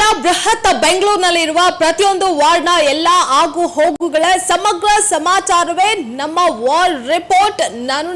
ನಮಸ್ಕಾರ ಬೃಹತ್ ಬೆಂಗಳೂರಿನಲ್ಲಿರುವ ಪ್ರತಿಯೊಂದು ವಾರ್ಡ್ನ ಎಲ್ಲ ಆಗು ಹೋಗುಗಳ ಸಮಗ್ರ ಸಮಾಚಾರವೇ ನಮ್ಮ ವಾರ್ಡ್ ರಿಪೋರ್ಟ್ ನಾನು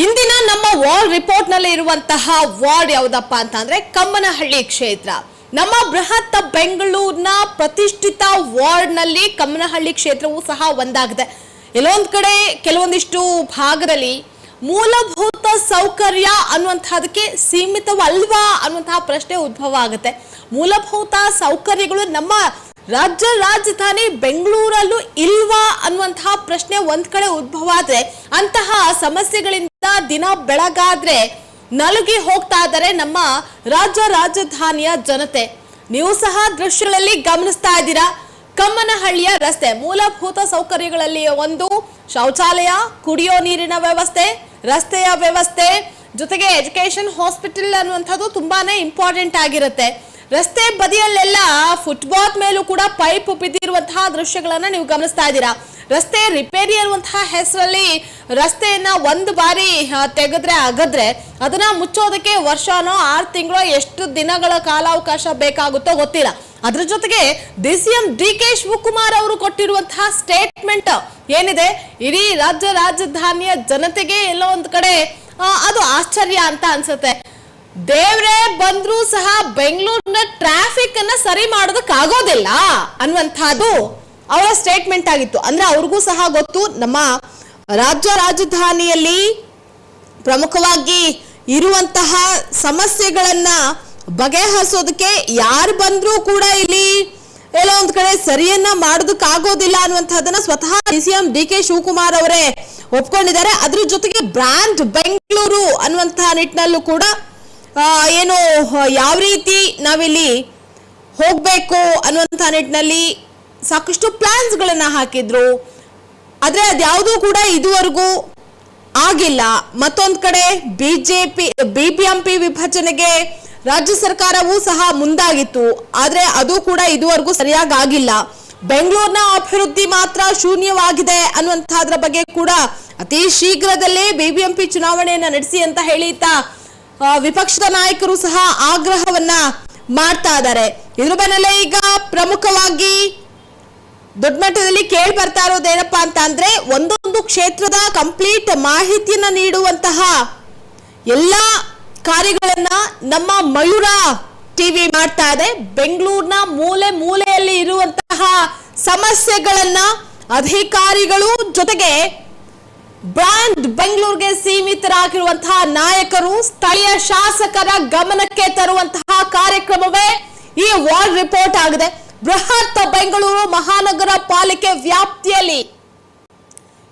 ಇಂದಿನ ನಮ್ಮ ವಾರ್ಡ್ ರಿಪೋರ್ಟ್ನಲ್ಲಿ ಇರುವಂತಹ ವಾರ್ಡ್ ಯಾವುದಪ್ಪ ಅಂತಂದ್ರೆ ಕಮ್ಮನಹಳ್ಳಿ ಕ್ಷೇತ್ರ. ನಮ್ಮ ಬೃಹತ್ ಬೆಂಗಳೂರಿನ ಪ್ರತಿಷ್ಠಿತ ವಾರ್ಡ್ನಲ್ಲಿ ಕಮ್ಮನಹಳ್ಳಿ ಕ್ಷೇತ್ರವೂ ಸಹ ಒಂದಾಗಿದೆ. ಎಲ್ಲೊಂದ್ ಕಡೆ ಕೆಲವೊಂದಿಷ್ಟು ಭಾಗದಲ್ಲಿ ಮೂಲಭೂತ ಸೌಕರ್ಯ ಅನ್ನುವಂತಹದಕ್ಕೆ ಸೀಮಿತವಲ್ವಾ ಅನ್ನುವಂತಹ ಪ್ರಶ್ನೆ ಉದ್ಭವ ಆಗುತ್ತೆ. ಮೂಲಭೂತ ಸೌಕರ್ಯಗಳು ನಮ್ಮ ರಾಜ್ಯ ರಾಜಧಾನಿ ಬೆಂಗಳೂರಲ್ಲೂ ಇಲ್ವಾ ಅನ್ನುವಂತಹ ಪ್ರಶ್ನೆ ಒಂದ್ ಕಡೆ ಉದ್ಭವ ಆದ್ರೆ ಅಂತಹ ಸಮಸ್ಯೆಗಳಿಂದ ದಿನ ಬೆಳಗಾದ್ರೆ ನಲುಗಿ ಹೋಗ್ತಾ ಇದ್ದಾರೆ ನಮ್ಮ ರಾಜ್ಯ ರಾಜಧಾನಿಯ ಜನತೆ. ನೀವು ಸಹ ದೃಶ್ಯಗಳಲ್ಲಿ ಗಮನಿಸ್ತಾ ಇದ್ದೀರಾ? ಕಮ್ಮನಹಳ್ಳಿಯ ರಸ್ತೆ, ಮೂಲಭೂತ ಸೌಕರ್ಯಗಳಲ್ಲಿ ಒಂದು, ಶೌಚಾಲಯ, ಕುಡಿಯೋ ನೀರಿನ ವ್ಯವಸ್ಥೆ, ರಸ್ತೆಯ ವ್ಯವಸ್ಥೆ, ಜೊತೆಗೆ ಎಜುಕೇಶನ್ ಹಾಸ್ಪಿಟಲ್ ಅನ್ನುವಂಥದ್ದು ತುಂಬಾನೇ ಇಂಪಾರ್ಟೆಂಟ್ ಆಗಿರುತ್ತೆ. ರಸ್ತೆ ಬದಿಯಲ್ಲೆಲ್ಲ ಫುಟ್ಪಾತ್ ಮೇಲೂ ಕೂಡ ಪೈಪ್ ಬಿದ್ದಿರುವಂತಹ ದೃಶ್ಯಗಳನ್ನ ನೀವು ಗಮನಿಸ್ತಾ ಇದ್ದೀರಾ. ರಸ್ತೆ ರಿಪೇರಿ ಇರುವಂತಹ ಹೆಸರಲ್ಲಿ ರಸ್ತೆಯನ್ನ ಒಂದು ಬಾರಿ ತೆಗೆದ್ರೆ ಆಗದ್ರೆ ಅದನ್ನ ಮುಚ್ಚೋದಕ್ಕೆ ವರ್ಷನೋ ಆರು ತಿಂಗಳೋ ಎಷ್ಟು ದಿನಗಳ ಕಾಲಾವಕಾಶ ಬೇಕಾಗುತ್ತೋ ಗೊತ್ತಿಲ್ಲ. ಅದ್ರ ಜೊತೆಗೆ D C M D K Shivakumar ಅವರು ಕೊಟ್ಟಿರುವಂತಹ ಸ್ಟೇಟ್ಮೆಂಟ್ ಏನಿದೆ? ಇಡೀ ರಾಜ್ಯ ರಾಜಧಾನಿಯ ಜನತೆಗೆ ಎಲ್ಲೋ ಒಂದು ಕಡೆ ಅದು ಆಶ್ಚರ್ಯ ಅಂತ ಅನ್ಸುತ್ತೆ. ದೇವ್ರೇ ಬಂದ್ರೂ ಸಹ ಬೆಂಗಳೂರಿನ ಟ್ರಾಫಿಕ್ ಅನ್ನ ಸರಿ ಮಾಡೋದಕ್ಕೆ ಆಗೋದಿಲ್ಲ ಅನ್ನುವಂಥದ್ದು ಅವರ ಸ್ಟೇಟ್ಮೆಂಟ್ ಆಗಿತ್ತು. ಅಂದ್ರೆ ಅವ್ರಿಗೂ ಸಹ ಗೊತ್ತು, ನಮ್ಮ ರಾಜ್ಯ ರಾಜಧಾನಿಯಲ್ಲಿ ಪ್ರಮುಖವಾಗಿ ಇರುವಂತಹ ಸಮಸ್ಯೆಗಳನ್ನ ಬಗೆಹರಿಸೋದಕ್ಕೆ ಯಾರು ಬಂದ್ರೂ ಕೂಡ ಇಲ್ಲಿ ಎಲ್ಲೋ ಒಂದ್ ಕಡೆ ಸರಿಯನ್ನ ಮಾಡೋದಕ್ಕಾಗೋದಿಲ್ಲ ಅನ್ನುವಂಥದ್ದನ್ನ ಸ್ವತಃ D C M D K Shivakumar ಅವರೇ ಒಪ್ಕೊಂಡಿದ್ದಾರೆ. ಅದ್ರ ಜೊತೆಗೆ ಬ್ರಾಂಡ್ ಬೆಂಗಳೂರು ಅನ್ನುವಂತಹ ನಿಟ್ಟಿನಲ್ಲೂ ಕೂಡ ಏನು, ಯಾವ ರೀತಿ ನಾವಿಲ್ಲಿ ಹೋಗಬೇಕು ಅನ್ನುವಂಥ ನಿಟ್ಟಿನಲ್ಲಿ ಸಾಕಷ್ಟು ಪ್ಲ್ಯಾನ್ಸ್ಗಳನ್ನು ಹಾಕಿದ್ರು. ಆದರೆ ಅದ್ಯಾವುದು ಕೂಡ ಇದುವರೆಗೂ ಆಗಿಲ್ಲ. ಮತ್ತೊಂದು ಕಡೆ ಬಿಜೆಪಿ, ಬಿಬಿಎಂಪಿ ವಿಭಜನೆಗೆ ರಾಜ್ಯ ಸರ್ಕಾರವೂ ಸಹ ಮುಂದಾಗಿತ್ತು. ಆದರೆ ಅದು ಕೂಡ ಇದುವರೆಗೂ ಸರಿಯಾಗಿ ಆಗಿಲ್ಲ. ಬೆಂಗಳೂರಿನ ಅಭಿವೃದ್ಧಿ ಮಾತ್ರ ಶೂನ್ಯವಾಗಿದೆ ಅನ್ನುವಂತಹದ್ರ ಬಗ್ಗೆ ಕೂಡ ಅತಿ ಶೀಘ್ರದಲ್ಲೇ ಬಿಬಿಎಂಪಿ ಚುನಾವಣೆಯನ್ನ ನಡೆಸಿ ಅಂತ ಹೇಳಿತಾ ವಿಪಕ್ಷದ ನಾಯಕರು ಸಹ ಆಗ್ರಹವನ್ನ ಮಾಡ್ತಾ ಇದ್ದಾರೆ. ಇದ್ರ ಬೆನ್ನಲ್ಲೇ ಈಗ ಪ್ರಮುಖವಾಗಿ ದೊಡ್ಡ ಮಟ್ಟದಲ್ಲಿ ಕೇಳಿ ಬರ್ತಾ ಇರೋದೇನಪ್ಪ ಅಂತ ಅಂದ್ರೆ ಒಂದೊಂದು ಕ್ಷೇತ್ರದ ಕಂಪ್ಲೀಟ್ ಮಾಹಿತಿಯನ್ನ ನೀಡುವಂತಹ ಎಲ್ಲ ಕಾರ್ಯಗಳನ್ನ ನಮ್ಮ ಮಯೂರ ಟಿವಿ ಮಾಡ್ತಾ ಇದೆ. ಬೆಂಗಳೂರಿನ ಮೂಲೆ ಮೂಲೆಯಲ್ಲಿ ಇರುವಂತಹ ಸಮಸ್ಯೆಗಳನ್ನ ಅಧಿಕಾರಿಗಳು ಜೊತೆಗೆ ಬ್ರಾಂಡ್ ಬೆಂಗಳೂರಿಗೆ ಸೀಮಿತರಾಗಿರುವಂತಹ ನಾಯಕರು, ಸ್ಥಳೀಯ ಶಾಸಕರ ಗಮನಕ್ಕೆ ತರುವಂತಹ ಕಾರ್ಯಕ್ರಮವೇ ಈ ವಾರ್ಡ್ ರಿಪೋರ್ಟ್ ಆಗಿದೆ. ಬೃಹತ್ ಬೆಂಗಳೂರು ಮಹಾನಗರ ಪಾಲಿಕೆ ವ್ಯಾಪ್ತಿಯಲ್ಲಿ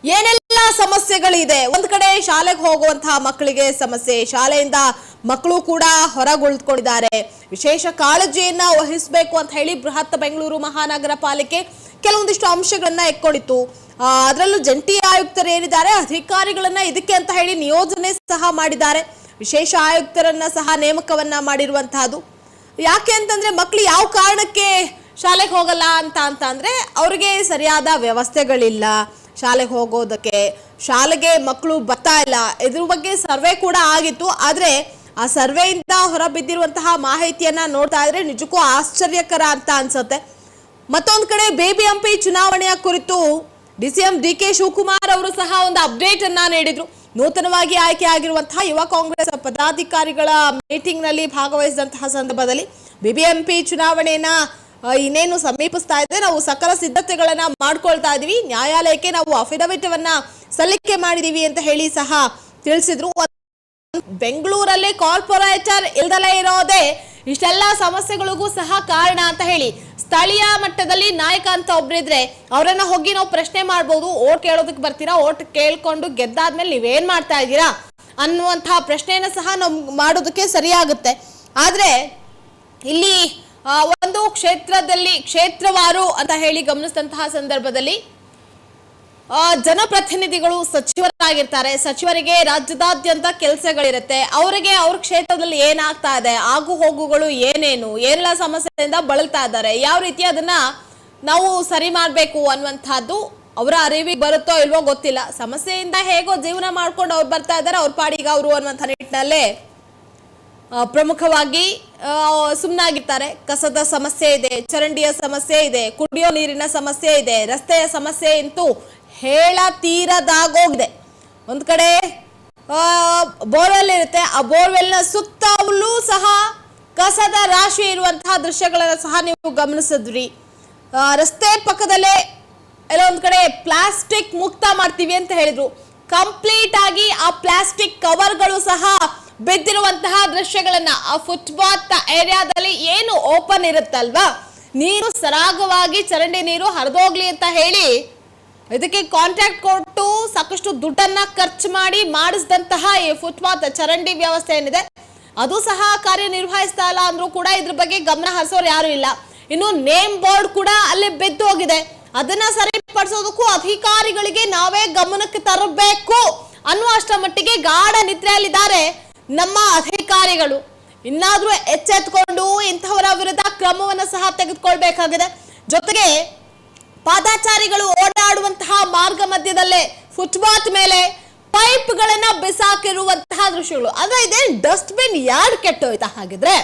ಏನೆಲ್ಲ ಸಮಸ್ಯೆಗಳಿದೆ? ಒಂದ್ ಕಡೆ ಶಾಲೆಗೆ ಹೋಗುವಂತಹ ಮಕ್ಕಳಿಗೆ ಸಮಸ್ಯೆ, ಶಾಲೆಯಿಂದ ಮಕ್ಕಳು ಕೂಡ ಹೊರಗುಳಿದುಕೊಂಡಿದ್ದಾರೆ. ವಿಶೇಷ ಕಾಳಜಿಯನ್ನ ವಹಿಸಬೇಕು ಅಂತ ಹೇಳಿ ಬೃಹತ್ ಬೆಂಗಳೂರು ಮಹಾನಗರ ಪಾಲಿಕೆ ಕೆಲವೊಂದಿಷ್ಟು ಅಂಶಗಳನ್ನ ಎಕ್ಕೊಂಡಿತ್ತು ಅದರಲ್ಲೂ ಜಂಟಿ ಆಯುಕ್ತರು ಏನಿದ್ದಾರೆ, ಅಧಿಕಾರಿಗಳನ್ನ ಇದಕ್ಕೆ ಅಂತ ಹೇಳಿ ನಿಯೋಜನೆ ಸಹ ಮಾಡಿದ್ದಾರೆ. ವಿಶೇಷ ಆಯುಕ್ತರನ್ನ ಸಹ ನೇಮಕವನ್ನ ಮಾಡಿರುವಂತಹದ್ದು. ಯಾಕೆ ಅಂತಂದ್ರೆ, ಮಕ್ಳು ಯಾವ ಕಾರಣಕ್ಕೆ ಶಾಲೆಗೆ ಹೋಗಲ್ಲ ಅಂತ ಅಂತ ಅಂದ್ರೆ ಅವ್ರಿಗೆ ಸರಿಯಾದ ವ್ಯವಸ್ಥೆಗಳಿಲ್ಲ. ಶಾಲೆಗೆ ಹೋಗೋದಕ್ಕೆ ಶಾಲೆಗೆ ಮಕ್ಕಳು ಬರ್ತಾ ಇಲ್ಲ. ಇದ್ರ ಬಗ್ಗೆ ಸರ್ವೆ ಕೂಡ ಆಗಿತ್ತು. ಆದ್ರೆ, ಆ ಸರ್ವೆಯಿಂದ ಹೊರಬಿದ್ದಿರುವಂತಹ ಮಾಹಿತಿಯನ್ನ ನೋಡ್ತಾ ಇದ್ರೆ ನಿಜಕ್ಕೂ ಆಶ್ಚರ್ಯಕರ ಅಂತ ಅನ್ಸುತ್ತೆ. ಮತ್ತೊಂದು ಕಡೆ ಬೇಬಿಎಂಪಿ ಚುನಾವಣೆಯ ಕುರಿತು D C M D K Shivakumar ಅವರು ಸಹ ಒಂದು ಅಪ್ಡೇಟ್ ಅನ್ನ ನೀಡಿದ್ರು. ನೂತನವಾಗಿ ಆಯ್ಕೆ ಆಗಿರುವಂತಹ ಯುವ ಕಾಂಗ್ರೆಸ್ ಪದಾಧಿಕಾರಿಗಳ ಮೀಟಿಂಗ್ನಲ್ಲಿ ಭಾಗವಹಿಸಿದಂತಹ ಸಂದರ್ಭದಲ್ಲಿ ಬಿಬಿಎಂಪಿ ಚುನಾವಣೆಯನ್ನ ಇನ್ನೇನು ಸಮೀಪಿಸ್ತಾ ಇದೆ? ನಾವು ಸಕಲ ಸಿದ್ಧತೆಗಳನ್ನ ಮಾಡ್ಕೊಳ್ತಾ ಇದೀವಿ. ನ್ಯಾಯಾಲಯಕ್ಕೆ ನಾವು ಅಫಿಡವಿಟ್ ಸಲ್ಲಿಕೆ ಮಾಡಿದೀವಿ ಅಂತ ಹೇಳಿ ಸಹ ತಿಳಿಸಿದ್ರು. ಬೆಂಗಳೂರಲ್ಲಿ ಕಾರ್ಪೊರೇಟರ್ ಇಲ್ದಲೇ ಇರೋದೇ ಇಷ್ಟೆಲ್ಲ ಸಮಸ್ಯೆಗಳಿಗೂ ಸಹ ಕಾರಣ ಅಂತ ಹೇಳಿ ಸ್ಥಳೀಯ ಮಟ್ಟದಲ್ಲಿ ನಾಯಕ ಅಂತ ಒಬ್ರಿದ್ರೆ ಅವರನ್ನ ಹೋಗಿ ನಾವು ಪ್ರಶ್ನೆ ಮಾಡ್ಬೋದು, ಓಟ್ ಕೇಳೋದಕ್ಕೆ ಬರ್ತೀರಾ, ಓಟ್ ಕೇಳ್ಕೊಂಡು ಗೆದ್ದಾದ್ಮೇಲೆ ನೀವೇನ್ ಮಾಡ್ತಾ ಇದ್ದೀರಾ ಅನ್ನುವಂತಹ ಪ್ರಶ್ನೆಯನ್ನು ಸಹ ನಾವು ಮಾಡೋದಕ್ಕೆ ಸರಿಯಾಗುತ್ತೆ. ಆದ್ರೆ ಇಲ್ಲಿ ಒಂದು ಕ್ಷೇತ್ರದಲ್ಲಿ, ಕ್ಷೇತ್ರವಾರು ಅಂತ ಹೇಳಿ ಗಮನಿಸಿದಂತಹ ಸಂದರ್ಭದಲ್ಲಿ ಜನಪ್ರತಿನಿಧಿಗಳು ಸಚಿವರಾಗಿರ್ತಾರೆ. ಸಚಿವರಿಗೆ ರಾಜ್ಯದಾದ್ಯಂತ ಕೆಲಸಗಳಿರುತ್ತೆ. ಅವರಿಗೆ ಅವ್ರ ಕ್ಷೇತ್ರದಲ್ಲಿ ಏನಾಗ್ತಾ ಇದೆ? ಆಗು ಹೋಗುಗಳು ಏನೇನು? ಏನೆಲ್ಲ ಸಮಸ್ಯೆಯಿಂದ ಬಳಲ್ತಾ ಇದ್ದಾರೆ? ಯಾವ ರೀತಿ ಅದನ್ನ ನಾವು ಸರಿ ಮಾಡಬೇಕು ಅನ್ನುವಂಥದ್ದು ಅವರ ಅರಿವಿಗೆ ಬರುತ್ತೋ ಇಲ್ವೋ ಗೊತ್ತಿಲ್ಲ. ಸಮಸ್ಯೆಯಿಂದ ಹೇಗೋ ಜೀವನ ಮಾಡ್ಕೊಂಡು ಅವ್ರು ಬರ್ತಾ ಇದ್ದಾರೆ. ಅವ್ರ ಪಾಡಿಗ ಅವರು ಅನ್ನುವಂಥ ನಿಟ್ಟಿನಲ್ಲೇ ಪ್ರಮುಖವಾಗಿ ಸುಮ್ಮನಾಗಿರ್ತಾರೆ ಕಸದ ಸಮಸ್ಯೆ ಇದೆ, ಚರಂಡಿಯ ಸಮಸ್ಯೆ ಇದೆ, ಕುಡಿಯೋ ನೀರಿನ ಸಮಸ್ಯೆ ಇದೆ, ರಸ್ತೆಯ ಸಮಸ್ಯೆ ಅಂತೂ ಹೇಳ ತೀರದಾಗೋಗಿದೆ. ಒಂದು ಕಡೆ ಬೋರ್ವೆಲ್ ಇರುತ್ತೆ ಆ ಬೋರ್ವೆಲ್ನ ಸುತ್ತಲೂ ಸಹ ಕಸದ ರಾಶಿ ಇರುವಂತಹ ದೃಶ್ಯಗಳನ್ನು ಸಹ ನೀವು ಗಮನಿಸಿದ್ರಿ. ರಸ್ತೆ ಪಕ್ಕದಲ್ಲೇ ಎಲ್ಲ ಒಂದು ಕಡೆ ಪ್ಲಾಸ್ಟಿಕ್ ಮುಕ್ತ ಮಾಡ್ತೀವಿ ಅಂತ ಹೇಳಿದ್ರು. ಕಂಪ್ಲೀಟ್ ಆಗಿ ಆ ಪ್ಲಾಸ್ಟಿಕ್ ಕವರ್ಗಳು ಸಹ ಬಿದ್ದಿರುವಂತಹ ದೃಶ್ಯಗಳನ್ನ ಆ ಫುಟ್ಪಾತ್ ಏರಿಯಾದಲ್ಲಿ ಏನು ಓಪನ್ ಇರುತ್ತಲ್ವಾ? ನೀರು ಸರಾಗವಾಗಿ ಚರಂಡಿ ನೀರು ಹರಿದೋಗ್ಲಿ ಅಂತ ಹೇಳಿ ಇದಕ್ಕೆ ಕಾಂಟ್ರಾಕ್ಟ್ ಕೊಟ್ಟು ಸಾಕಷ್ಟು ದುಡ್ಡನ್ನ ಖರ್ಚು ಮಾಡಿ ಮಾಡಿಸಿದಂತಹ ಈ ಫುಟ್ಪಾತ್ ಚರಂಡಿ ವ್ಯವಸ್ಥೆ ಏನಿದೆ, ಅದು ಸಹ ಕಾರ್ಯನಿರ್ವಹಿಸ್ತಾ ಇಲ್ಲ ಅಂದ್ರೂ ಕೂಡ ಇದ್ರ ಬಗ್ಗೆ ಗಮನ ಹರಿಸೋರು ಯಾರು ಇಲ್ಲ. ಇನ್ನು ನೇಮ್ ಬೋರ್ಡ್ ಕೂಡ ಅಲ್ಲಿ ಬಿದ್ದು ಹೋಗಿದೆ. ಅದನ್ನ ಸರಿಪಡಿಸೋದಕ್ಕೂ ಅಧಿಕಾರಿಗಳಿಗೆ ನಾವೇ ಗಮನಕ್ಕೆ ತರಬೇಕು ಅನ್ನುವ ಅಷ್ಟರ ಮಟ್ಟಿಗೆ ಗಾಢ ನಿದ್ರೆಯಲ್ಲಿದ್ದಾರೆ ನಮ್ಮ ಅಧಿಕಾರಿಗಳು. ಇನ್ನಾದ್ರೂ ಎಚ್ಚೆತ್ಕೊಂಡು ಇಂಥವರ ವಿರುದ್ಧ ಕ್ರಮವನ್ನು ಸಹ ತೆಗೆದುಕೊಳ್ಬೇಕಾಗಿದೆ. ಜೊತೆಗೆ ಪಾದಾಚಾರಿಗಳು ಓಡಾಡುವಂತಹ ಮಾರ್ಗ ಮಧ್ಯದಲ್ಲೇ ಫುಟ್ಪಾತ್ ಮೇಲೆ ಪೈಪ್ಗಳನ್ನ ಬಿಸಾಕಿರುವಂತಹ ದೃಶ್ಯಗಳು. ಅಂದ್ರೆ ಇದೇನ್ ಡಸ್ಟ್ ಬಿನ್ ಯಾರ್ಡ್ ಕೆಟ್ಟೋಯ್ತಾ? ಹಾಗಿದ್ರೆ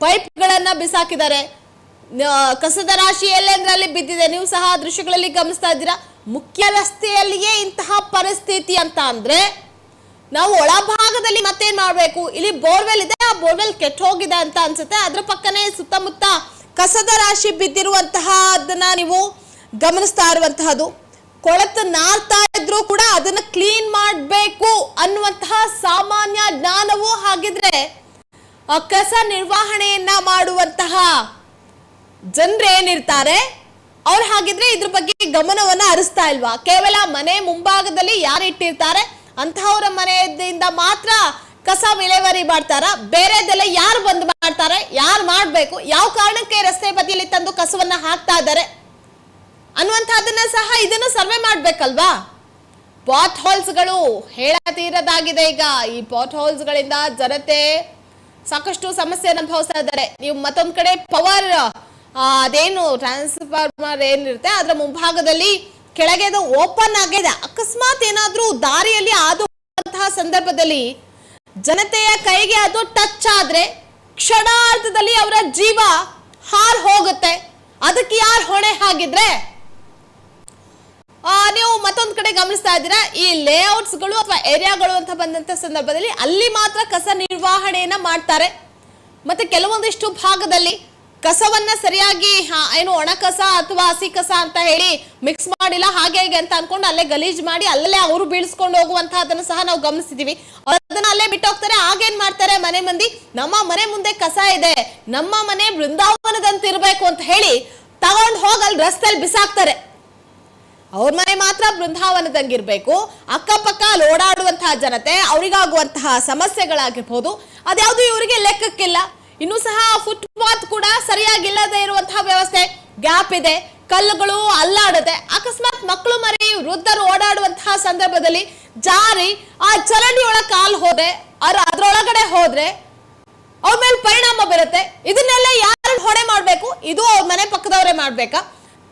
ಪೈಪ್ಗಳನ್ನ ಬಿಸಾಕಿದ್ದಾರೆ. ಕಸದ ರಾಶಿ ಎಲ್ಲೆಂದ್ರಲ್ಲಿ ಬಿದ್ದಿದೆ? ನೀವು ಸಹ ದೃಶ್ಯಗಳಲ್ಲಿ ಗಮನಿಸ್ತಾ ಇದ್ದೀರಾ. ಮುಖ್ಯ ರಸ್ತೆಯಲ್ಲಿಯೇ ಇಂತಹ ಪರಿಸ್ಥಿತಿ ಅಂತ ಅಂದ್ರೆ ನಾವು ಒಳಭಾಗದಲ್ಲಿ ಮತ್ತೇನ್ ಮಾಡ್ಬೇಕು? ಇಲ್ಲಿ ಬೋರ್ವೆಲ್ ಇದೆ, ಆ ಬೋರ್ವೆಲ್ ಕೆಟ್ಟ ಹೋಗಿದೆ ಅಂತ ಅನ್ಸುತ್ತೆ. ಅದ್ರ ಪಕ್ಕನೆ ಸುತ್ತಮುತ್ತ ಕಸದ ರಾಶಿ ಬಿದ್ದಿರುವಂತಹ ಅದನ್ನ ನೀವು ಗಮನಿಸ್ತಾ ಇರುವಂತಹದ್ದು. ಕೊಳತ ನಾರ್ತಾ ಇದ್ರು ಕೂಡ ಅದನ್ನ ಕ್ಲೀನ್ ಮಾಡಬೇಕು ಅನ್ನುವಂತಹ ಸಾಮಾನ್ಯ ಜ್ಞಾನವೂ ಹಾಗಿದ್ರೆ ಕಸ ನಿರ್ವಹಣೆಯನ್ನ ಮಾಡುವಂತಹ ಜನರೇನಿರ್ತಾರೆ ಅವ್ರು ಹಾಗಿದ್ರೆ ಇದ್ರ ಬಗ್ಗೆ ಗಮನವನ್ನ ಹರಿಸ್ತಾ ಇಲ್ವಾ? ಕೇವಲ ಮನೆ ಮುಂಭಾಗದಲ್ಲಿ ಯಾರು ಇಟ್ಟಿರ್ತಾರೆ? ಅಂತಹವರ ಮನೆಯಿಂದ ಮಾತ್ರ ಕಸ ವಿಲೇವಾರಿ ಮಾಡ್ತಾರ? ಬೇರೆದೆಲ್ಲ ಯಾರು ಬಂದ್ ಮಾಡ್ತಾರೆ? ಯಾರು ಮಾಡ್ಬೇಕು? ಯಾವ ಕಾರಣಕ್ಕೆ ರಸ್ತೆ ಬದಿಯಲ್ಲಿ ತಂದು ಕಸವನ್ನ ಹಾಕ್ತಾ ಇದ್ದಾರೆ? ಅನ್ನುವಂಥದ್ದನ್ನ ಸಹ ಇದನ್ನು ಸರ್ವೆ ಮಾಡ್ಬೇಕಲ್ವಾ? ಪಾಟ್ ಹೋಲ್ಸ್ಗಳು ಹೇಳತೀರದಾಗಿದೆ ಈಗ. ಈ ಪಾಟ್ ಹೋಲ್ಸ್ಗಳಿಂದ ಜನತೆ ಸಾಕಷ್ಟು ಸಮಸ್ಯೆ ಅನುಭವಿಸ್ತಾ ಇದ್ದಾರೆ. ನೀವು ಮತ್ತೊಂದ್ ಕಡೆ ಪವರ್ ಅದೇನು ಟ್ರಾನ್ಸ್ಫಾರ್ಮರ್ ಏನಿರುತ್ತೆ, ಅದರ ಮುಂಭಾಗದಲ್ಲಿ ಕೆಳಗೆ ಅದು ಓಪನ್ ಆಗಿದೆ. ಅಕಸ್ಮಾತ್ ಏನಾದರೂ ದಾರಿಯಲ್ಲಿ ಆದ ಸಂದರ್ಭದಲ್ಲಿ ಜನತೆಯ ಕೈಗೆ ಅದು ಟಚ್ ಆದ್ರೆ ಕ್ಷಣಾರ್ಥದಲ್ಲಿ ಅವರ ಜೀವ ಹಾರ್ ಹೋಗುತ್ತೆ. ಅದಕ್ಕೆ ಯಾರು ಹೊಣೆ ಹಾಗಿದ್ರೆ? ನೀವು ಮತ್ತೊಂದು ಕಡೆ ಗಮನಿಸ್ತಾ ಇದ್ದೀರಾ? ಈ ಲೇಔಟ್ಸ್ಗಳು ಅಥವಾ ಏರಿಯಾಗಳು ಅಂತ ಬಂದಂತ ಸಂದರ್ಭದಲ್ಲಿ ಅಲ್ಲಿ ಮಾತ್ರ ಕಸ ನಿರ್ವಹಣೆಯನ್ನ ಮಾಡ್ತಾರೆ. ಮತ್ತೆ ಕೆಲವೊಂದಿಷ್ಟು ಭಾಗದಲ್ಲಿ ಕಸವನ್ನ ಸರಿಯಾಗಿ ಏನು ಒಣ ಕಸ ಅಥವಾ ಹಸಿ ಕಸ ಅಂತ ಹೇಳಿ ಮಿಕ್ಸ್ ಮಾಡಿಲ್ಲ, ಹಾಗೆ ಹೀಗೆ ಅಂತ ಅನ್ಕೊಂಡು ಅಲ್ಲೇ ಗಲೀಜ್ ಮಾಡಿ ಅಲ್ಲೇ ಅವರು ಬೀಳ್ಸ್ಕೊಂಡು ಹೋಗುವಂತಹದನ್ನು ಸಹ ನಾವು ಗಮನಿಸಿದೀವಿ ಅದನ್ನ ಅಲ್ಲೇ ಬಿಟ್ಟು ಹೋಗ್ತಾರೆ ಆಗೇನ್ ಮಾಡ್ತಾರೆ ಮನೆ ಮಂದಿ? ನಮ್ಮ ಮನೆ ಮುಂದೆ ಕಸ ಇದೆ, ನಮ್ಮ ಮನೆ ಬೃಂದಾವನದಂತಿರ್ಬೇಕು ಅಂತ ಹೇಳಿ ತಗೊಂಡ್ ಹೋಗಿ ಅಲ್ಲಿ ರಸ್ತೆಯಲ್ಲಿ ಬಿಸಾಕ್ತಾರೆ. ಅವ್ರ ಮನೆ ಮಾತ್ರ ಬೃಂದಾವನದಂಗಿರ್ಬೇಕು. ಅಕ್ಕಪಕ್ಕ ಅಲ್ಲಿ ಓಡಾಡುವಂತಹ ಜನತೆ, ಅವರಿಗಾಗುವಂತಹ ಸಮಸ್ಯೆಗಳಾಗಿರ್ಬೋದು. ಅದ್ಯಾವುದು ಇವರಿಗೆ ಲೆಕ್ಕಕ್ಕಿಲ್ಲ. ಇನ್ನೂ ಸಹ ಫುಟ್ಪಾತ್ ಕೂಡ ಸರಿಯಾಗಿಲ್ಲದೆ ಇರುವಂತಹ ವ್ಯವಸ್ಥೆ. ಗ್ಯಾಪ್ ಇದೆ. ಕಲ್ಲುಗಳು ಅಲ್ಲಾಡದೆ ಅಕಸ್ಮಾತ್ ಮಕ್ಕಳು ಮರಿ ವೃದ್ಧರು ಓಡಾಡುವಂತಹ ಸಂದರ್ಭದಲ್ಲಿ ಜಾರಿ ಆ ಚರಂಡಿಯೊಳಗೆ ಒಳಗೆ ಕಾಲ್ ಅವ್ರ ಅದ್ರೊಳಗಡೆ ಹೋದ್ರೆ ಅವ್ರ ಮೇಲೆ ಪರಿಣಾಮ ಬೀರುತ್ತೆ. ಇದನ್ನೆಲ್ಲ ಯಾರು ಹೊಣೆ ಮಾಡ್ಬೇಕು? ಇದು ಅವ್ರ ಮನೆ ಪಕ್ಕದವರೇ ಮಾಡ್ಬೇಕಾ?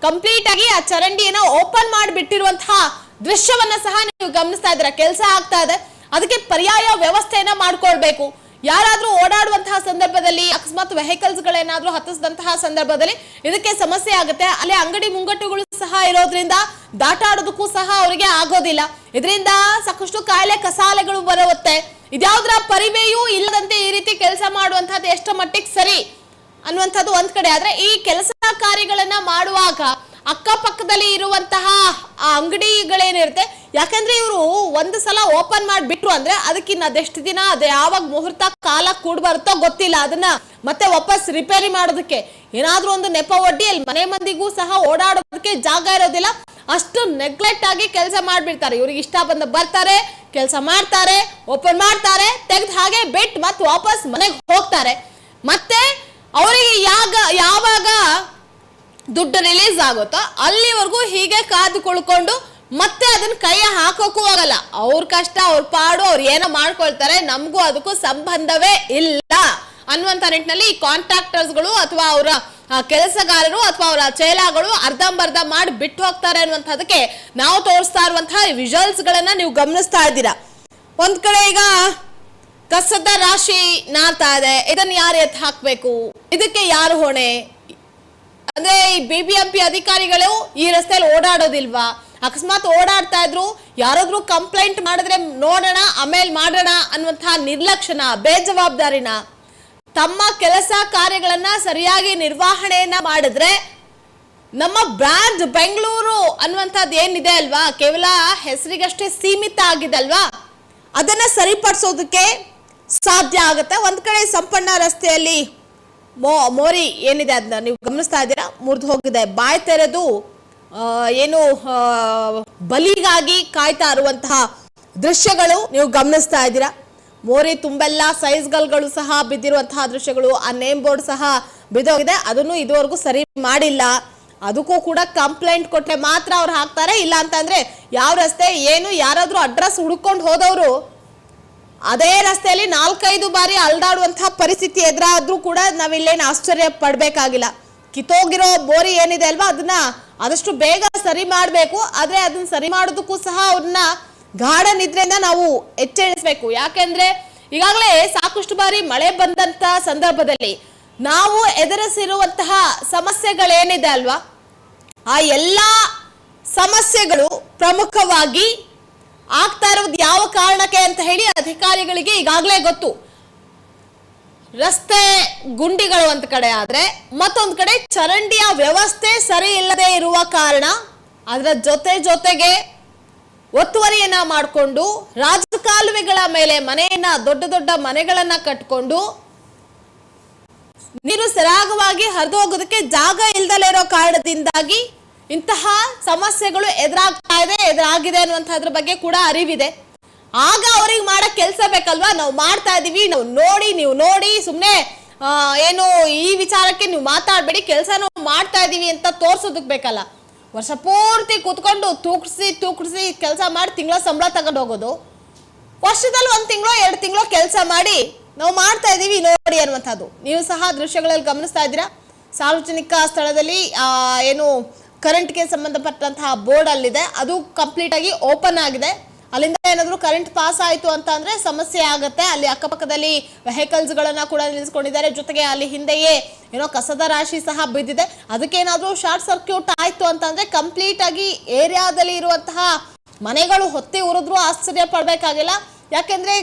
ಕಂಪ್ಲೀಟ್ ಆಗಿ ಆ ಚರಂಡಿಯನ್ನ ಓಪನ್ ಮಾಡಿಬಿಟ್ಟಿರುವಂತಹ ದೃಶ್ಯವನ್ನ ಸಹ ನೀವು ಗಮನಿಸ್ತಾ ಇದ್ದೀರಾ? ಕೆಲಸ ಆಗ್ತಾ ಇದೆ. ಅದಕ್ಕೆ ಪರ್ಯಾಯ ವ್ಯವಸ್ಥೆಯನ್ನ ಮಾಡ್ಕೊಳ್ಬೇಕು. ಯಾರಾದ್ರೂ ಓಡಾಡುವಂತಹ ಸಂದರ್ಭದಲ್ಲಿ, ಅಕಸ್ಮಾತ್ ವೆಹಿಕಲ್ಸ್ ಗಳೇನಾದ್ರೂ ಹತ್ತಿಸಿದಂತಹ ಸಂದರ್ಭದಲ್ಲಿ ಇದಕ್ಕೆ ಸಮಸ್ಯೆ ಆಗುತ್ತೆ. ಅಲ್ಲಿ ಅಂಗಡಿ ಮುಂಗಟ್ಟುಗಳು ಸಹ ಇರೋದ್ರಿಂದ ದಾಟಾಡೋದಕ್ಕೂ ಸಹ ಅವರಿಗೆ ಆಗೋದಿಲ್ಲ. ಇದರಿಂದ ಸಾಕಷ್ಟು ಕಾಯಿಲೆ ಕಸಾಲೆಗಳು ಬರುತ್ತೆ. ಇದ್ಯಾವುದರ ಪರಿಮೆಯೂ ಇಲ್ಲದಂತೆ ಈ ರೀತಿ ಕೆಲಸ ಮಾಡುವಂತಹದ್ದು ಎಷ್ಟು ಮಟ್ಟಿಗೆ ಸರಿ? ಅನ್ನುವಂಥದ್ದು ಒಂದ್ ಕಡೆ. ಆದ್ರೆ ಈ ಕೆಲಸ ಕಾರ್ಯಗಳನ್ನ ಮಾಡುವಾಗ ಅಕ್ಕಪಕ್ಕದಲ್ಲಿ ಇರುವಂತಹ ಆ ಅಂಗಡಿಗಳೇನಿರುತ್ತೆ, ಯಾಕಂದ್ರೆ ಇವರು ಒಂದು ಸಲ ಓಪನ್ ಮಾಡಿಬಿಟ್ರು ಅಂದ್ರೆ ಅದಕ್ಕಿನ್ನ ಅದೆಷ್ಟು ದಿನ, ಅದು ಯಾವಾಗ ಮುಹೂರ್ತ ಕಾಲ ಕೂಡ್ ಬರುತ್ತೋ ಗೊತ್ತಿಲ್ಲ. ಅದನ್ನ ಮತ್ತೆ ವಾಪಸ್ ರಿಪೇರಿ ಮಾಡೋದಕ್ಕೆ ಏನಾದ್ರೂ ಒಂದು ನೆಪ ಒಡ್ಡಿ ಅಲ್ಲಿ ಮನೆ ಮಂದಿಗೂ ಸಹ ಓಡಾಡೋದಕ್ಕೆ ಜಾಗ ಇರೋದಿಲ್ಲ. ಅಷ್ಟು ನೆಗ್ಲೆಕ್ಟ್ ಆಗಿ ಕೆಲಸ ಮಾಡ್ಬಿಡ್ತಾರೆ. ಇವ್ರಿಗೆ ಇಷ್ಟ ಬಂದ ಬರ್ತಾರೆ, ಕೆಲಸ ಮಾಡ್ತಾರೆ, ಓಪನ್ ಮಾಡ್ತಾರೆ, ತೆಗೆದು ಹಾಗೆ ಬಿಟ್ಟು ಮತ್ತೆ ವಾಪಸ್ ಮನೆಗೆ ಹೋಗ್ತಾರೆ. ಮತ್ತೆ ಅವರಿಗೆ ಯಾಗ, ಯಾವಾಗ ದುಡ್ಡು ರಿಲೀಸ್ ಆಗುತ್ತೋ ಅಲ್ಲಿವರೆಗೂ ಹೀಗೆ ಕಾದು ಕುಳ್ಕೊಂಡು ಮತ್ತೆ ಅದನ್ನ ಕೈಯ ಹಾಕೋಕ್ಕೂ ಹೋಗಲ್ಲ ಅವ್ರ ಕಷ್ಟ, ಅವ್ರ ಪಾಡು, ಅವ್ರು ಏನೋ ಮಾಡ್ಕೊಳ್ತಾರೆ, ನಮಗೂ ಅದಕ್ಕೂ ಸಂಬಂಧವೇ ಇಲ್ಲ. ಅನ್ನುವಂತ ನಿಟ್ಟಿನಲ್ಲಿ ಈ ಕಾಂಟ್ರಾಕ್ಟರ್ಸ್ಗಳು ಅಥವಾ ಅವರ ಕೆಲಸಗಾರರು ಅಥವಾ ಅವರ ಚೇಲಾಗಳು ಅರ್ಧಂಬರ್ಧ ಮಾಡಿ ಬಿಟ್ಟು ಹೋಗ್ತಾರೆ ಅನ್ನುವಂಥದಕ್ಕೆ ನಾವು ತೋರಿಸ್ತಾ ಇರುವಂತಹ ವಿಜುವಲ್ಸ್ ಗಳನ್ನ ನೀವು ಗಮನಿಸ್ತಾ ಇದ್ದೀರಾ. ಒಂದ್ ಕಡೆ ಈಗ ಕಸದ ರಾಶಿ ನಾರ್ತಾ ಇದೆ. ಇದನ್ನ ಯಾರು ಎತ್ತು ಹಾಕ್ಬೇಕು? ಇದಕ್ಕೆ ಯಾರು ಹೊಣೆ? ಅಂದ್ರೆ ಈ ಬಿಬಿಎಂಪಿ ಅಧಿಕಾರಿಗಳು ಈ ರಸ್ತೆಯಲ್ಲಿ ಓಡಾಡೋದಿಲ್ವಾ? ಅಕಸ್ಮಾತ್ ಓಡಾಡ್ತಾ ಇದ್ರು, ಯಾರಾದ್ರೂ ಕಂಪ್ಲೇಂಟ್ ಮಾಡಿದ್ರೆ ನೋಡೋಣ, ಆಮೇಲೆ ಮಾಡೋಣ ಅನ್ನುವಂತಹ ನಿರ್ಲಕ್ಷಣ, ಬೇಜವಾಬ್ದಾರಿನ. ತಮ್ಮ ಕೆಲಸ ಕಾರ್ಯಗಳನ್ನ ಸರಿಯಾಗಿ ನಿರ್ವಹಣೆಯನ್ನ ಮಾಡಿದ್ರೆ ನಮ್ಮ ಬ್ರಾಂಚ್ ಬೆಂಗಳೂರು ಅನ್ನುವಂಥದ್ದು ಏನಿದೆ ಅಲ್ವಾ? ಕೇವಲ ಹೆಸರಿಗಷ್ಟೇ ಸೀಮಿತ ಆಗಿದೆ ಅಲ್ವಾ? ಅದನ್ನ ಸರಿಪಡಿಸೋದಕ್ಕೆ ಸಾಧ್ಯ ಆಗುತ್ತೆ. ಒಂದ್ ಕಡೆ ಸಂಪಣ್ಣ ರಸ್ತೆಯಲ್ಲಿ ಮೋ, ಮೋರಿ ಏನಿದೆ ಅದನ್ನ ನೀವು ಗಮನಿಸ್ತಾ ಇದ್ದೀರಾ? ಮುರಿದು ಹೋಗಿದೆ. ಬಾಯಿ ತೆರೆದು ಏನು ಬಲಿಗಾಗಿ ಕಾಯ್ತಾ ಇರುವಂತಹ ದೃಶ್ಯಗಳು ನೀವು ಗಮನಿಸ್ತಾ ಇದ್ದೀರಾ? ಮೋರಿ ತುಂಬೆಲ್ಲ ಸೈಜ್ಗಲ್ಗಳು ಸಹ ಬಿದ್ದಿರುವಂತಹ ದೃಶ್ಯಗಳು, ಆ ನೇಮ್ ಬೋರ್ಡ್ ಸಹ ಬಿದ್ದೋಗಿದೆ. ಅದನ್ನು ಇದುವರೆಗೂ ಸರಿ ಮಾಡಿಲ್ಲ. ಅದಕ್ಕೂ ಕೂಡ ಕಂಪ್ಲೇಂಟ್ ಕೊಟ್ಟರೆ ಮಾತ್ರ ಅವ್ರು ಹಾಕ್ತಾರೆ. ಇಲ್ಲ ಅಂತಂದ್ರೆ ಯಾವ ರಸ್ತೆ, ಏನು, ಯಾರಾದರೂ ಅಡ್ರೆಸ್ ಹುಡ್ಕೊಂಡು ಹೋದವರು ಅದೇ ರಸ್ತೆಯಲ್ಲಿ ನಾಲ್ಕೈದು ಬಾರಿ ಅಲ್ದಾಡುವಂತಹ ಪರಿಸ್ಥಿತಿ ಎದುರಾದ್ರೂ ಕೂಡ ನಾವಿಲ್ಲೇನು ಆಶ್ಚರ್ಯ ಪಡಬೇಕಾಗಿಲ್ಲ. ಕಿತ್ತೋಗಿರೋ ಬೋರಿ ಏನಿದೆ ಅಲ್ವಾ? ಅದನ್ನ ಆದಷ್ಟು ಬೇಗ ಸರಿ ಮಾಡಬೇಕು. ಆದರೆ ಅದನ್ನ ಸರಿ ಮಾಡೋದಕ್ಕೂ ಸಹ ಅವ್ರನ್ನ ಗಾಢ ನಿದ್ರೆಯಿಂದ ನಾವು ಎಚ್ಚರಿಸಬೇಕು ಯಾಕೆಂದ್ರೆ ಈಗಾಗಲೇ ಸಾಕಷ್ಟು ಬಾರಿ ಮಳೆ ಬಂದಂತ ಸಂದರ್ಭದಲ್ಲಿ ನಾವು ಎದುರಿಸಿರುವಂತಹ ಸಮಸ್ಯೆಗಳೇನಿದೆ ಅಲ್ವಾ? ಆ ಎಲ್ಲ ಸಮಸ್ಯೆಗಳು ಪ್ರಮುಖವಾಗಿ ಆಗ್ತಾ ಇರೋದು ಯಾವ ಕಾರಣಕ್ಕೆ ಅಂತ ಹೇಳಿ ಅಧಿಕಾರಿಗಳಿಗೆ ಈಗಾಗಲೇ ಗೊತ್ತು. ರಸ್ತೆ ಗುಂಡಿಗಳು ಒಂದ್ ಕಡೆ ಆದ್ರೆ ಮತ್ತೊಂದ್ ಕಡೆ ಚರಂಡಿಯ ವ್ಯವಸ್ಥೆ ಸರಿ ಇಲ್ಲದೆ ಇರುವ ಕಾರಣ ಅದರ ಜೊತೆ ಜೊತೆಗೆ ಒತ್ತುವರಿಯನ್ನ ಮಾಡಿಕೊಂಡು ರಾಜಕಾಲುವೆಗಳ ಮೇಲೆ ಮನೆಯನ್ನ ದೊಡ್ಡ ದೊಡ್ಡ ಮನೆಗಳನ್ನ ಕಟ್ಕೊಂಡು ನೀರು ಸರಾಗವಾಗಿ ಹರಿದು ಹೋಗೋದಕ್ಕೆ ಜಾಗ ಇಲ್ದಲೇ ಇರೋ ಕಾರಣದಿಂದಾಗಿ ಇಂತಹ ಸಮಸ್ಯೆಗಳು ಎದುರಾಗ್ತಾ ಇದೆ, ಎದುರಾಗಿದೆ ಅನ್ನುವಂಥದ್ರ ಬಗ್ಗೆ ಕೂಡ ಅರಿವಿದೆ. ಆಗ ಅವ್ರಿಗೆ ಮಾಡೋ ಕೆಲಸ ಬೇಕಲ್ವಾ? ನಾವು ಮಾಡ್ತಾ ಇದೀವಿ, ನಾವು ನೋಡಿ, ನೀವು ನೋಡಿ ಸುಮ್ಮನೆ ಏನು ಈ ವಿಚಾರಕ್ಕೆ ನೀವು ಮಾತಾಡಬೇಡಿ, ಕೆಲಸನೂ ಮಾಡ್ತಾ ಇದೀವಿ ಅಂತ ತೋರ್ಸೋದಕ್ಕೆ ಬೇಕಲ್ಲ. ವರ್ಷ ಪೂರ್ತಿ ಕೂತ್ಕೊಂಡು ತೂಕಿಸಿ, ತೂಕ್ಸಿ ಕೆಲಸ ಮಾಡಿ ತಿಂಗಳ ಸಂಬಳ ತಗೊಂಡು ಹೋಗೋದು. ವರ್ಷದಲ್ಲಿ ಒಂದು ತಿಂಗಳು, ಎರಡು ತಿಂಗಳು ಕೆಲಸ ಮಾಡಿ ನಾವು ಮಾಡ್ತಾ ಇದೀವಿ ನೋಡಿ ಅನ್ನುವಂಥದ್ದು. ನೀವು ಸಹ ದೃಶ್ಯಗಳಲ್ಲಿ ಗಮನಿಸ್ತಾ ಇದ್ದೀರಾ? ಸಾರ್ವಜನಿಕ ಸ್ಥಳದಲ್ಲಿ ಏನು ಕರೆಂಟ್ಗೆ ಸಂಬಂಧಪಟ್ಟಂತಹ ಬೋರ್ಡ್ ಅಲ್ಲಿದೆ. ಅದು ಕಂಪ್ಲೀಟ್ ಆಗಿ ಓಪನ್ ಆಗಿದೆ. ಅಲ್ಲಿಂದ ಏನಾದರೂ ಕರೆಂಟ್ ಪಾಸ್ ಆಯಿತು ಅಂತ ಅಂದ್ರೆ ಸಮಸ್ಯೆ ಆಗುತ್ತೆ. ಅಲ್ಲಿ ಅಕ್ಕಪಕ್ಕದಲ್ಲಿ ವೆಹಿಕಲ್ಸ್ ಗಳನ್ನ ಕೂಡ ನಿಲ್ಲಿಸ್ಕೊಂಡಿದ್ದಾರೆ. ಜೊತೆಗೆ ಅಲ್ಲಿ ಹಿಂದೆಯೇ ಏನೋ ಕಸದ ರಾಶಿ ಸಹ ಬಿದ್ದಿದೆ. ಅದಕ್ಕೇನಾದರೂ ಶಾರ್ಟ್ ಸರ್ಕ್ಯೂಟ್ ಆಯಿತು ಅಂತಂದ್ರೆ ಕಂಪ್ಲೀಟ್ ಆಗಿ ಏರಿಯಾದಲ್ಲಿ ಇರುವಂತಹ ಮನೆಗಳು ಹೊತ್ತಿ ಉರಿದ್ರು ಆಶ್ಚರ್ಯ ಪಡ್ಬೇಕಾಗಿಲ್ಲ. ಯಾಕೆಂದ್ರೆ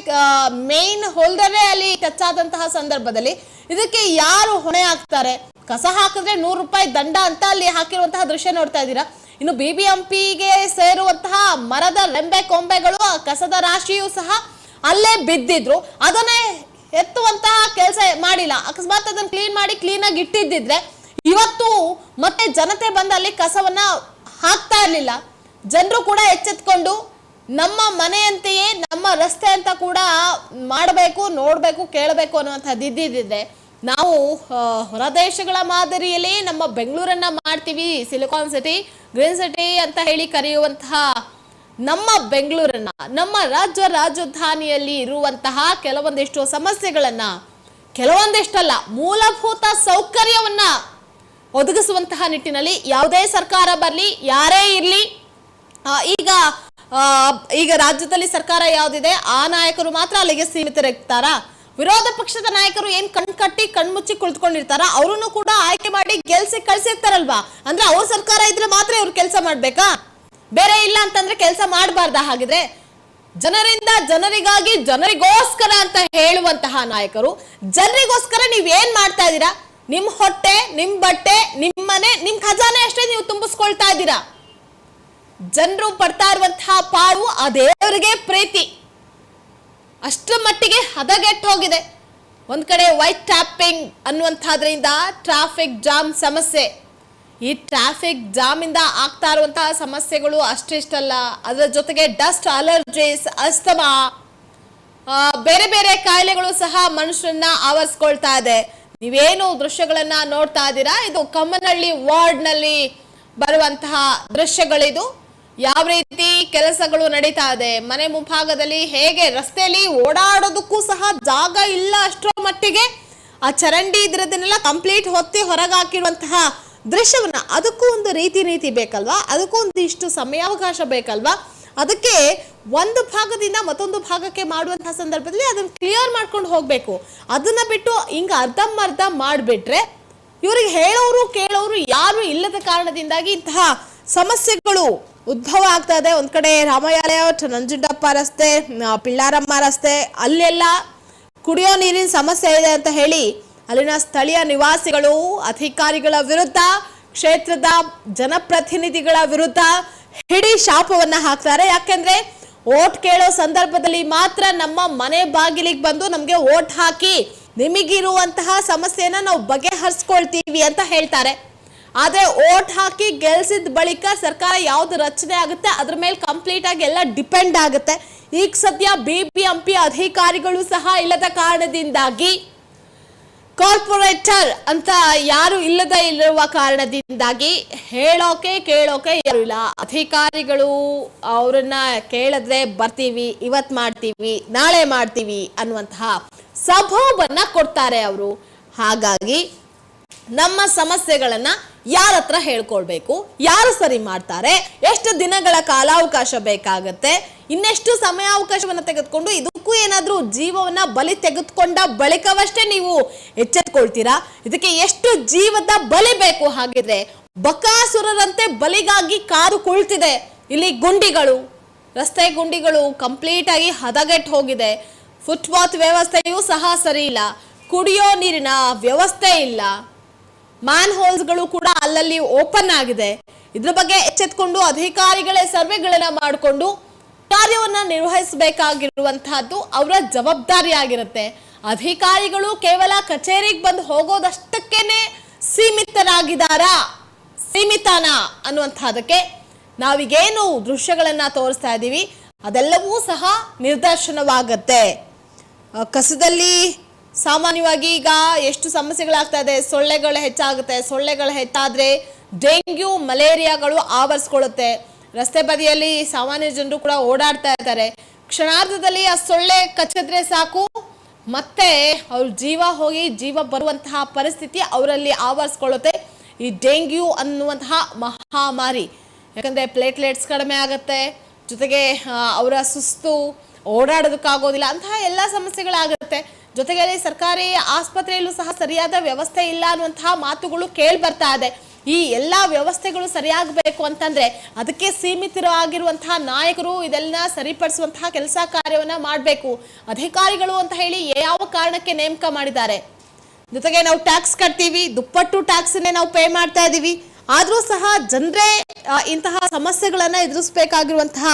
ಮೇನ್ ಹೋಲ್ಡರೇ ಅಲ್ಲಿ ಟಚ್ ಆದಂತಹ ಸಂದರ್ಭದಲ್ಲಿ ಇದಕ್ಕೆ ಯಾರು ಹೊಣೆ ಹಾಕ್ತಾರೆ? ಕಸ ಹಾಕಿದ್ರೆ ನೂರು ರೂಪಾಯಿ ದಂಡ ಅಂತ ಅಲ್ಲಿ ಹಾಕಿರುವಂತಹ ದೃಶ್ಯ ನೋಡ್ತಾ ಇದ್ದೀರಾ? ಇನ್ನು ಬಿ ಬಿ ಗೆ ಸೇರುವಂತಹ ಮರದ ರೆಂಬೆ ಕೊಂಬೆಗಳು, ಆ ಕಸದ ರಾಶಿಯೂ ಸಹ ಅಲ್ಲೇ ಬಿದ್ದಿದ್ರು. ಅದನ್ನೇ ಎತ್ತುವಂತಹ ಕೆಲಸ ಮಾಡಿಲ್ಲ. ಅಕಸ್ಮಾತ್ ಅದನ್ನ ಕ್ಲೀನ್ ಮಾಡಿ ಕ್ಲೀನ್ ಆಗಿ ಇಟ್ಟಿದ್ದಿದ್ರೆ ಇವತ್ತು ಮತ್ತೆ ಜನತೆ ಬಂದು ಅಲ್ಲಿ ಕಸವನ್ನ ಹಾಕ್ತಾ ಇರ್ಲಿಲ್ಲ. ಜನರು ಕೂಡ ಎಚ್ಚೆತ್ಕೊಂಡು ನಮ್ಮ ಮನೆಯಂತೆಯೇ ನಮ್ಮ ರಸ್ತೆ ಅಂತ ಕೂಡ ಮಾಡಬೇಕು, ನೋಡಬೇಕು, ಕೇಳಬೇಕು ಅನ್ನುವಂಥದ್ದು ಇದ್ದಿದ್ದಿದ್ರೆ ನಾವು ಹೊರದೇಶಗಳ ಮಾದರಿಯಲ್ಲಿ ನಮ್ಮ ಬೆಂಗಳೂರನ್ನ ಮಾಡ್ತೀವಿ ಸಿಲಿಕಾನ್ ಸಿಟಿ ಗ್ರೀನ್ ಸಿಟಿ ಅಂತ ಹೇಳಿ ಕರೆಯುವಂತಹ ನಮ್ಮ ಬೆಂಗಳೂರನ್ನ, ನಮ್ಮ ರಾಜ್ಯ ರಾಜಧಾನಿಯಲ್ಲಿ ಇರುವಂತಹ ಕೆಲವೊಂದಿಷ್ಟು ಸಮಸ್ಯೆಗಳನ್ನ, ಕೆಲವೊಂದಿಷ್ಟಲ್ಲ, ಮೂಲಭೂತ ಸೌಕರ್ಯವನ್ನ ಒದಗಿಸುವಂತಹ ನಿಟ್ಟಿನಲ್ಲಿ ಯಾವುದೇ ಸರ್ಕಾರ ಬರಲಿ, ಯಾರೇ ಇರಲಿ ಈಗ ಈಗ ರಾಜ್ಯದಲ್ಲಿ ಸರ್ಕಾರ ಯಾವ್ದಿದೆ? ಆ ನಾಯಕರು ಮಾತ್ರ ಅಲ್ಲಿಗೆ ಸೀಮಿತರಿರ್ತಾರ? ವಿರೋಧ ಪಕ್ಷದ ನಾಯಕರು ಏನ್ ಕಣ್ ಕಟ್ಟಿ ಕಣ್ಮುಚ್ಚಿ ಕುಳಿತುಕೊಂಡಿರ್ತಾರ ಅವರನ್ನು ಕೂಡ ಆಯ್ಕೆ ಮಾಡಿ ಗೆಲ್ಸಿ ಕಳ್ಸಿರ್ತಾರಲ್ವಾ ಅಂದ್ರೆ ಅವ್ರ ಸರ್ಕಾರ ಇದ್ರೆ ಮಾತ್ರ ಇವ್ರು ಕೆಲಸ ಮಾಡ್ಬೇಕಾ? ಬೇರೆ ಇಲ್ಲ ಅಂತಂದ್ರೆ ಕೆಲಸ ಮಾಡಬಾರ್ದ ಹಾಗಿದ್ರೆ? ಜನರಿಂದ ಜನರಿಗಾಗಿ ಜನರಿಗೋಸ್ಕರ ಅಂತ ಹೇಳುವಂತಹ ನಾಯಕರು, ಜನರಿಗೋಸ್ಕರ ನೀವ್ ಏನ್ ಮಾಡ್ತಾ ಇದ್ದೀರಾ? ನಿಮ್ ಹೊಟ್ಟೆ, ನಿಮ್ ಬಟ್ಟೆ, ನಿಮ್ ಮನೆ, ನಿಮ್ ಖಜಾನೆ ಅಷ್ಟೇ ನೀವು ತುಂಬಿಸ್ಕೊಳ್ತಾ ಇದ್ದೀರಾ? ಜನರು ಪಡ್ತಾ ಇರುವಂತಹ ಪಾಡು ಆ ದೇವರಿಗೆ ಪ್ರೀತಿ. ಅಷ್ಟರ ಮಟ್ಟಿಗೆ ಹದಗೆಟ್ಟು ಹೋಗಿದೆ. ಒಂದ್ ಕಡೆ ವೈಟ್ ಟ್ಯಾಪಿಂಗ್ ಅನ್ನುವಂಥದ್ರಿಂದ ಟ್ರಾಫಿಕ್ ಜಾಮ್ ಸಮಸ್ಯೆ. ಈ ಟ್ರಾಫಿಕ್ ಜಾಮ್ ಇಂದ ಆಗ್ತಾ ಇರುವಂತಹ ಸಮಸ್ಯೆಗಳು ಅಷ್ಟಿಷ್ಟಲ್ಲ ಅದರ ಜೊತೆಗೆ ಡಸ್ಟ್ ಅಲರ್ಜೀಸ್ ಅಸ್ತಮಾ ಬೇರೆ ಬೇರೆ ಕಾಯಿಲೆಗಳು ಸಹ ಮನುಷ್ಯರನ್ನ ಆವರಿಸ್ಕೊಳ್ತಾ ಇದೆ. ನೀವೇನು ದೃಶ್ಯಗಳನ್ನ ನೋಡ್ತಾ ಇದ್ದೀರಾ? ಇದು ಕಮ್ಮನಹಳ್ಳಿ ವಾರ್ಡ್ನಲ್ಲಿ ಬರುವಂತಹ ದೃಶ್ಯಗಳಿದು. ಯಾವ ರೀತಿ ಕೆಲಸಗಳು ನಡೀತಾ ಇದೆ? ಮನೆ ಮುಂಭಾಗದಲ್ಲಿ ಹೇಗೆ ರಸ್ತೆಯಲ್ಲಿ ಓಡಾಡೋದಕ್ಕೂ ಸಹ ಜಾಗ ಇಲ್ಲ ಅಷ್ಟರ ಮಟ್ಟಿಗೆ. ಆ ಚರಂಡಿ ಇದ್ರದನ್ನೆಲ್ಲ ಕಂಪ್ಲೀಟ್ ಹೊತ್ತಿ ಹೊರಗೆ ಹಾಕಿರುವಂತಹ ದೃಶ್ಯವನ್ನ ಅದಕ್ಕೂ ಒಂದು ರೀತಿ ನೀತಿ ಬೇಕಲ್ವಾ? ಅದಕ್ಕೂ ಒಂದು ಇಷ್ಟು ಸಮಯಾವಕಾಶ ಬೇಕಲ್ವಾ? ಅದಕ್ಕೆ ಒಂದು ಭಾಗದಿಂದ ಮತ್ತೊಂದು ಭಾಗಕ್ಕೆ ಮಾಡುವಂತಹ ಸಂದರ್ಭದಲ್ಲಿ ಅದನ್ನ ಕ್ಲಿಯರ್ ಮಾಡ್ಕೊಂಡು ಹೋಗ್ಬೇಕು. ಅದನ್ನ ಬಿಟ್ಟು ಹಿಂಗ ಅರ್ಧಂಬರ್ಧ ಮಾಡಿಬಿಟ್ರೆ, ಇವ್ರಿಗೆ ಹೇಳೋರು ಕೇಳೋರು ಯಾರು ಇಲ್ಲದ ಕಾರಣದಿಂದಾಗಿ ಇಂತಹ ಸಮಸ್ಯೆಗಳು ಉದ್ಭವ ಆಗ್ತಾ ಇದೆ. ಒಂದ್ ಕಡೆ ರಾಮಯಾಲಯ ನಂಜುಂಡಪ್ಪ ರಸ್ತೆ ಪಿಳ್ಳಾರಮ್ಮ ರಸ್ತೆ, ಅಲ್ಲೆಲ್ಲ ಕುಡಿಯೋ ನೀರಿನ ಸಮಸ್ಯೆ ಇದೆ ಅಂತ ಹೇಳಿ ಅಲ್ಲಿನ ಸ್ಥಳೀಯ ನಿವಾಸಿಗಳು, ಅಧಿಕಾರಿಗಳ ವಿರುದ್ಧ, ಕ್ಷೇತ್ರದ ಜನಪ್ರತಿನಿಧಿಗಳ ವಿರುದ್ಧ ಹಿಡಿ ಶಾಪವನ್ನ ಹಾಕ್ತಾರೆ. ಯಾಕೆಂದ್ರೆ ಓಟ್ ಕೇಳೋ ಸಂದರ್ಭದಲ್ಲಿ ಮಾತ್ರ ನಮ್ಮ ಮನೆ ಬಾಗಿಲಿಗೆ ಬಂದು ನಮಗೆ ಓಟ್ ಹಾಕಿ ನಿಮಗಿರುವಂತಹ ಸಮಸ್ಯೆನ ನಾವು ಬಗೆಹರಿಸ್ಕೊಳ್ತೀವಿ ಅಂತ ಹೇಳ್ತಾರೆ. ಆದ್ರೆ ಓಟ್ ಹಾಕಿ ಗೆಲ್ಸಿದ ಬಳಿಕ ಸರ್ಕಾರ ಯಾವ್ದು ರಚನೆ ಆಗುತ್ತೆ, ಅದ್ರ ಮೇಲೆ ಕಂಪ್ಲೀಟ್ ಆಗಿ ಎಲ್ಲ ಡಿಪೆಂಡ್ ಆಗುತ್ತೆ. ಈಗ ಸದ್ಯ ಬಿ ಬಿ ಎಂ ಪಿ ಅಧಿಕಾರಿಗಳು ಸಹ ಇಲ್ಲದ ಕಾರಣದಿಂದಾಗಿ ಕಾರ್ಪೊರೇಟರ್ ಅಂತ ಯಾರು ಇಲ್ಲದ ಇರುವ ಕಾರಣದಿಂದಾಗಿ ಹೇಳೋಕೆ ಕೇಳೋಕೆ ಯಾರು ಇಲ್ಲ. ಅಧಿಕಾರಿಗಳು ಅವರನ್ನ ಕೇಳಿದ್ರೆ ಬರ್ತೀವಿ, ಇವತ್ ಮಾಡ್ತೀವಿ, ನಾಳೆ ಮಾಡ್ತೀವಿ ಅನ್ನುವಂತಹ ಸಭೋವನ್ನ ಕೊಡ್ತಾರೆ ಅವರು. ಹಾಗಾಗಿ ನಮ್ಮ ಸಮಸ್ಯೆಗಳನ್ನ ಯಾರ ಹತ್ರ ಹೇಳ್ಕೊಳ್ಬೇಕು? ಯಾರು ಸರಿ ಮಾಡ್ತಾರೆ? ಎಷ್ಟು ದಿನಗಳ ಕಾಲಾವಕಾಶ ಬೇಕಾಗತ್ತೆ? ಇನ್ನೆಷ್ಟು ಸಮಯಾವಕಾಶವನ್ನ ತೆಗೆದುಕೊಂಡು ಇದಕ್ಕೂ ಏನಾದ್ರೂ ಜೀವವನ್ನ ಬಲಿ ತೆಗೆದುಕೊಂಡ ಬಳಿಕವಷ್ಟೇ ನೀವು ಎಚ್ಚೆತ್ಕೊಳ್ತೀರಾ? ಇದಕ್ಕೆ ಎಷ್ಟು ಜೀವದ ಬಲಿ ಬೇಕು ಹಾಗಿದ್ರೆ? ಬಕಾಸುರರಂತೆ ಬಲಿಗಾಗಿ ಕಾರು ಕುಳಿತಿದೆ. ಇಲ್ಲಿ ಗುಂಡಿಗಳು, ರಸ್ತೆ ಗುಂಡಿಗಳು ಕಂಪ್ಲೀಟ್ ಆಗಿ ಹದಗೆಟ್ಟು ಹೋಗಿದೆ. ಫುಟ್ಪಾತ್ ವ್ಯವಸ್ಥೆಯೂ ಸಹ ಸರಿ ಇಲ್ಲ. ಕುಡಿಯೋ ನೀರಿನ ವ್ಯವಸ್ಥೆ ಇಲ್ಲ. ಮ್ಯಾನ್ ಹೋಲ್ಸ್ಗಳು ಕೂಡ ಅಲ್ಲಲ್ಲಿ ಓಪನ್ ಆಗಿದೆ. ಇದ್ರ ಬಗ್ಗೆ ಎಚ್ಚೆತ್ಕೊಂಡು ಅಧಿಕಾರಿಗಳೇ ಸರ್ವೆಗಳನ್ನ ಮಾಡಿಕೊಂಡು ಕಾರ್ಯವನ್ನ ನಿರ್ವಹಿಸಬೇಕಾಗಿರುವಂತಹದ್ದು ಅವರ ಜವಾಬ್ದಾರಿಯಾಗಿರುತ್ತೆ. ಅಧಿಕಾರಿಗಳು ಕೇವಲ ಕಚೇರಿಗೆ ಬಂದು ಹೋಗೋದಷ್ಟಕ್ಕೇನೆ ಸೀಮಿತರಾಗಿದ್ದಾರಾ? ಸೀಮಿತನ ಅನ್ನುವಂಥದ್ದಕ್ಕೆ ನಾವೀಗೇನು ದೃಶ್ಯಗಳನ್ನು ತೋರಿಸ್ತಾ ಇದ್ದೀವಿ ಅದೆಲ್ಲವೂ ಸಹ ನಿರ್ದರ್ಶನವಾಗತ್ತೆ ಕಸದಲ್ಲಿ ಸಾಮಾನ್ಯವಾಗಿ ಈಗ ಎಷ್ಟು ಸಮಸ್ಯೆಗಳಾಗ್ತಾ ಇದೆ, ಸೊಳ್ಳೆಗಳು ಹೆಚ್ಚಾಗುತ್ತೆ, ಸೊಳ್ಳೆಗಳು ಹೆಚ್ಚಾದ್ರೆ ಡೆಂಗ್ಯೂ, ಮಲೇರಿಯಾಗಳು ಆವರಿಸ್ಕೊಳ್ಳುತ್ತೆ. ರಸ್ತೆ ಬದಿಯಲ್ಲಿ ಸಾಮಾನ್ಯ ಜನರು ಕೂಡ ಓಡಾಡ್ತಾ ಇರ್ತಾರೆ ಕ್ಷಣಾರ್ಧದಲ್ಲಿ ಆ ಸೊಳ್ಳೆ ಕಚ್ಚಿದ್ರೆ ಸಾಕು, ಮತ್ತೆ ಅವ್ರ ಜೀವ ಹೋಗಿ ಜೀವ ಬರುವಂತಹ ಪರಿಸ್ಥಿತಿ ಅವರಲ್ಲಿ ಆವರಿಸ್ಕೊಳ್ಳುತ್ತೆ. ಈ ಡೆಂಗ್ಯೂ ಅನ್ನುವಂತಹ ಮಹಾಮಾರಿ. ಯಾಕಂದ್ರೆ ಪ್ಲೇಟ್ಲೆಟ್ಸ್ ಕಡಿಮೆ ಆಗುತ್ತೆ, ಜೊತೆಗೆ ಅವರ ಸುಸ್ತು, ಓಡಾಡೋದಕ್ಕಾಗೋದಿಲ್ಲ, ಅಂತಹ ಎಲ್ಲ ಸಮಸ್ಯೆಗಳಾಗುತ್ತೆ. ಜೊತೆಗೆ ಸರ್ಕಾರಿ ಆಸ್ಪತ್ರೆಯಲ್ಲೂ ಸಹ ಸರಿಯಾದ ವ್ಯವಸ್ಥೆ ಇಲ್ಲ ಅನ್ನುವಂತಹ ಮಾತುಗಳು ಕೇಳಿ ಬರ್ತಾ ಇದೆ. ಈ ಎಲ್ಲ ವ್ಯವಸ್ಥೆಗಳು ಸರಿಯಾಗಬೇಕು ಅಂತಂದ್ರೆ ಅದಕ್ಕೆ ಸೀಮಿತರಾಗಿರುವಂತಹ ನಾಯಕರು ಇದೆಲ್ಲ ಸರಿಪಡಿಸುವಂತಹ ಕೆಲಸ ಕಾರ್ಯವನ್ನ ಮಾಡಬೇಕು. ಅಧಿಕಾರಿಗಳು ಅಂತ ಹೇಳಿ ಯಾವ ಕಾರಣಕ್ಕೆ ನೇಮಕ ಮಾಡಿದ್ದಾರೆ? ಜೊತೆಗೆ ನಾವು ಟ್ಯಾಕ್ಸ್ ಕಟ್ತೀವಿ, ದುಪ್ಪಟ್ಟು ಟ್ಯಾಕ್ಸನ್ನೇ ನಾವು ಪೇ ಮಾಡ್ತಾ ಇದ್ದೀವಿ ಆದರೂ ಸಹ ಜನರೇ ಇಂತಹ ಸಮಸ್ಯೆಗಳನ್ನ ಎದುರಿಸಬೇಕಾಗಿರುವಂತಹ